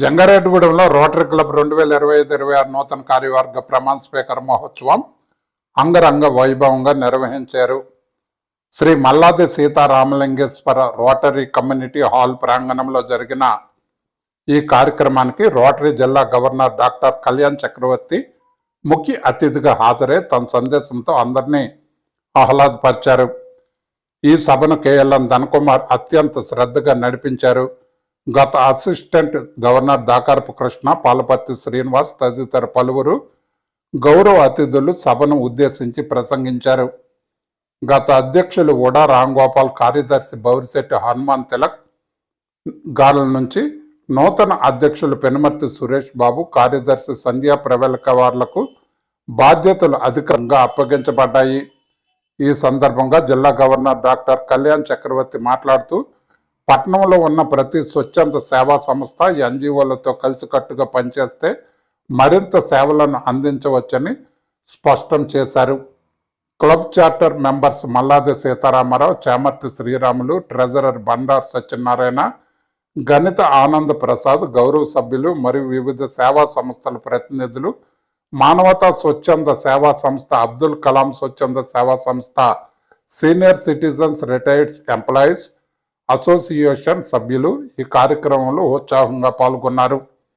జంగారెడ్డిగూడెంలో rotary club రెండు వేల ఇరవై ఐదు ఇరవై ఆరు నూతన కార్యవర్గ ప్రమాణ స్వీకార మహోత్సవం అంగరంగ వైభవంగా నిర్వహించారు. Shri Malladi Sitaramalingeswara rotary community hall ప్రాంగణంలో జరిగిన ఈ కార్యక్రమానికి రోటరీ జిల్లా గవర్నర్ డాక్టర్ కళ్యాణ్ చక్రవర్తి ముఖ్య అతిథిగా హాజరై తన సందేశంతో అందరినీ ఆహ్లాదపరిచారు. ఈ సభను కేఎల్ఎన్ ధనకుమార్ అత్యంత శ్రద్ధగా నడిపించారు. గత అసిస్టెంట్ గవర్నర్ దాకారపు కృష్ణ పాలపర్తి శ్రీనివాస్ తదితర పలువురు గౌరవ అతిథులు సభను ఉద్దేశించి ప్రసంగించారు. గత అధ్యక్షులు ఉడా రాంగోపాల్ కార్యదర్శి బౌరిశెట్టి హనుమాన్ తిలక్ గాల నుంచి నూతన అధ్యక్షులు పెనుమర్తి సురేష్ బాబు కార్యదర్శి సంధ్యా ప్రవెలకవార్లకు బాధ్యతలు అధికంగా అప్పగించబడ్డాయి. ఈ సందర్భంగా జిల్లా గవర్నర్ డాక్టర్ కళ్యాణ్ చక్రవర్తి మాట్లాడుతూ పట్టణంలో ఉన్న ప్రతి స్వచ్ఛంద సేవా సంస్థ ఎన్జిఓలతో కలిసికట్టుగా పనిచేస్తే మరింత సేవలను అందించవచ్చని స్పష్టం చేశారు. Club charter members Malladi Sitaramarao Chamarthi Sriramulu treasurer Bandar Satyanarayana Ganitha Anand Prasad గౌరవ సభ్యులు మరియు వివిధ సేవా సంస్థల ప్రతినిధులు మానవతా స్వచ్ఛంద సేవా సంస్థ అబ్దుల్ కలాం స్వచ్ఛంద సేవా సంస్థ senior citizens retired employees association సభ్యులు ఈ కార్యక్రమంలో ఉత్సాహంగా పాల్గొన్నారు.